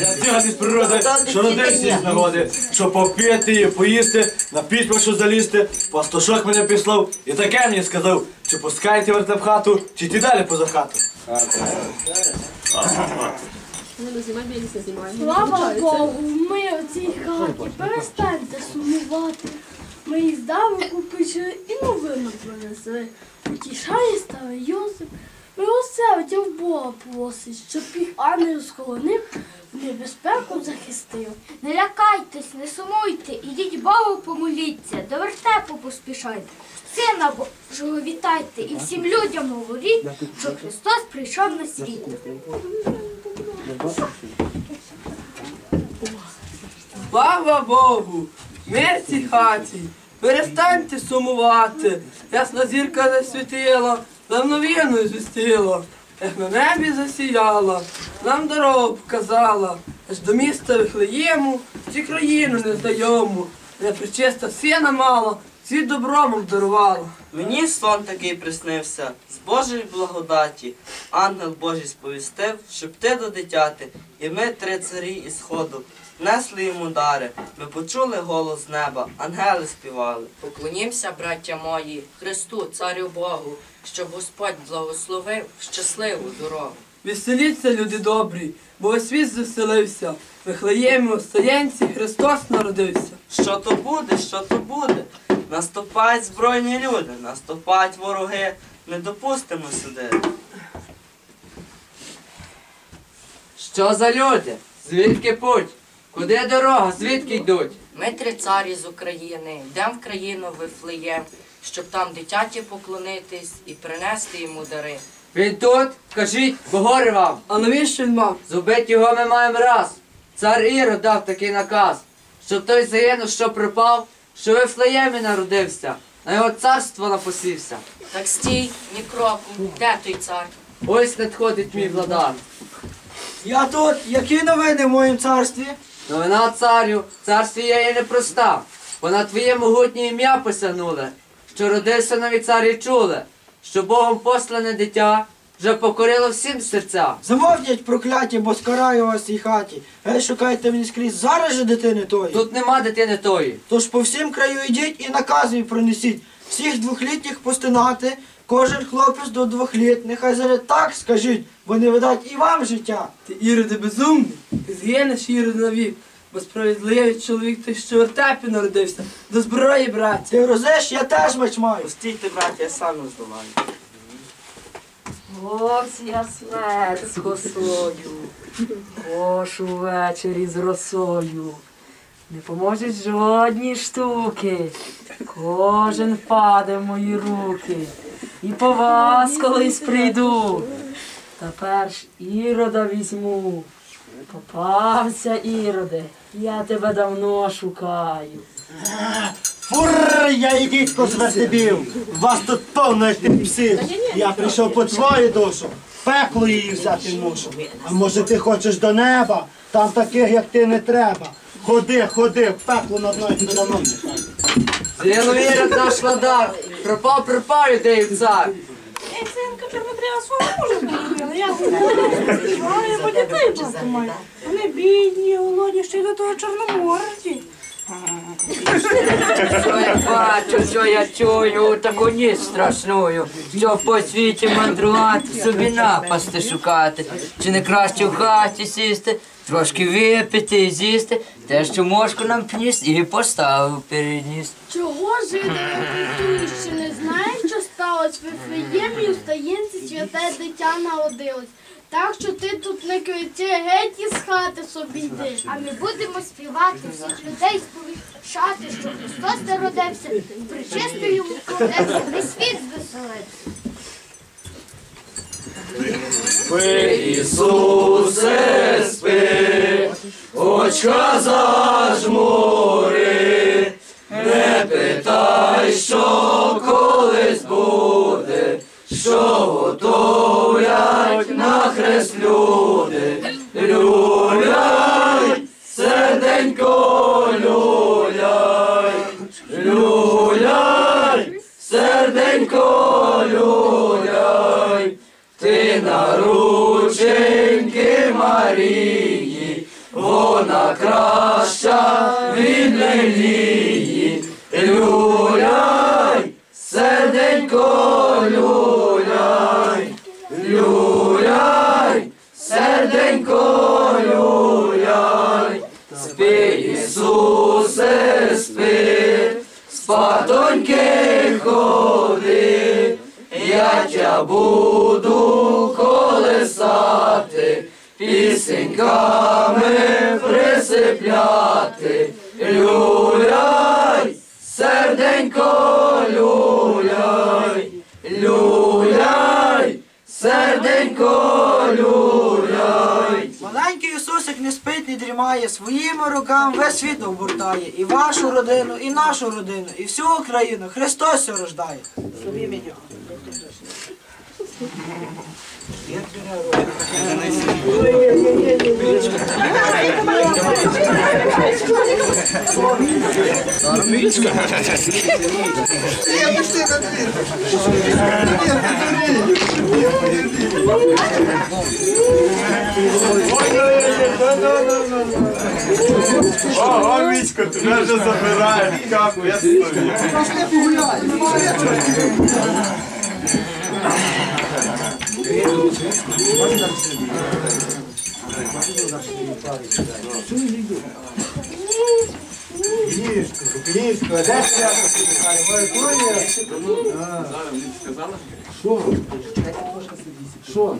Я циганий з природи, що родився з нагоди, що попити і поїсти, на пітьму що залізти, пастушок мене післав і таке мені сказав, чи пускаєте верте в хату, чи йти далі поза хату. Слава Богу, ми у цій хаті. Перестаньте сумувати. Ми із давику пече і новину принесли. Утішає старий Йосип. Милосердя в Бога просить, щоб їх ангел схоронив, небезпеку захистив. Не лякайтесь, не сумуйте, ідіть Богу помоліться, до вертепу поспішайте. Сина Божого вітайте і всім людям говоріть, що Христос прийшов на світ. Слава Богу! Ми цій хаті. Перестаньте сумувати. Ясна зірка засвітила, нам новину звістила. Як на небі засіяла, нам дорогу показала. Аж до міста Вихлеєму, ці країну незнайому, де причиста сина мала, світ добром обдарувала. Мені сон такий приснився, з Божої благодаті. Ангел Божий сповістив, щоб ти до дитяти, і ми, три царі із сходу, несли йому дари. Ми почули голос неба, ангели співали. Поклонімся, браття мої, Христу, Царю Богу, щоб Господь благословив щасливу дорогу. Веселіться, люди добрі, бо світ заселився. В Вихлеємі у стоянці Христос народився. Що то буде, що то буде? Наступають збройні люди, наступають вороги, не допустимо сюди. Що за люди? Звідки путь? Куди дорога? Звідки йдуть? Ми три царі з України, йдемо в країну Вифлеєм, щоб там дитяті поклонитись і принести йому дари. Він тут? Кажіть, бо горе вам. А навіщо він мав? Зубить його ми маємо раз. Цар Ірод дав такий наказ, щоб той загинув, що пропав, що в Вифлеємі народився, на його царство напосівся. Так стій, ні кроку, де той цар? Ось надходить мій владар. Я тут, які новини в моїм царстві? Новина царю, царстві є і непроста, бо на твоє могутнє ім'я посягнули, що родився нові царі чули, що Богом послане дитя вже покорило всім серця. Замовдять прокляті, бо скараю вас цій хаті. Гей, шукайте мені скрізь зараз же дитини тої. Тут нема дитини тої. Тож по всім краю йдіть і накази принесіть. Всіх двохлітніх постинати, кожен хлопець до двох літ. Нехай зараз так скажіть, бо не видать і вам життя. Ти іроди безумний, ти згинеш ірод навік, бо справедливий чоловік той, що в вертепі народився, до зброї браття. Ти розеш, я теж меч маю. Пустійте, браття, я сам не здолаю. Ось я смерть з косою, хошу ввечері з росою. Не поможуть жодні штуки, кожен впаде в мої руки. І по вас колись прийду. Та перш ірода візьму. Попався, іроде, я тебе давно шукаю. Фур, я і дідько з вертебів. Вас тут повно як тих псів. Я прийшов по твою душу. Пекло її взяти мушу. А може ти хочеш до неба? Там таких, як ти, не треба. Ходи, ходи, в пекло над мною підланом. Згинув Ірод наш владар, пропав, пропав ідею цар. Вони бідні, голодні, ще й до того чорноморді. Що я бачу, що я чую, таку ніч страшную, що по світі мандрувати, собі напасти шукати, чи не краще в хаті сісти, трошки випити і з'їсти, те, що мошку нам пніс і поставив передніс. Чого жити ще не знаєш, що сталося в Вифлеємі стаєнці святе дитя народилось. Так що ти тут не кричи, геть із хати собі йди. А ми будемо співати, всіх людей сповіщати, що Христос народився, причистою йому кладеться, весь світ звеселиться. Ісусе, спи, очка зажмури, не питай, що колись люляй. Ти на рученьки Марії вона краща від лілії. Люляй, серденько, люляй, люляй, серденько, люляй. Спи, Ісусе, спи, спатоньки ходи, я тя буду пісеньками присипляти. Люляй, серденько, люляй, люляй, серденько, люляй. Маленький Ісусик не спить, не дрімає, своїми руками весь світ обгортає. І вашу родину, і нашу родину, і всю Україну. Христос рождає. Собі мені. Ого, Мічко, тебе вже забирають, капу, я стою. Пошли погуляй. Книжку, де свято сідає? Моє кує. Що? Що?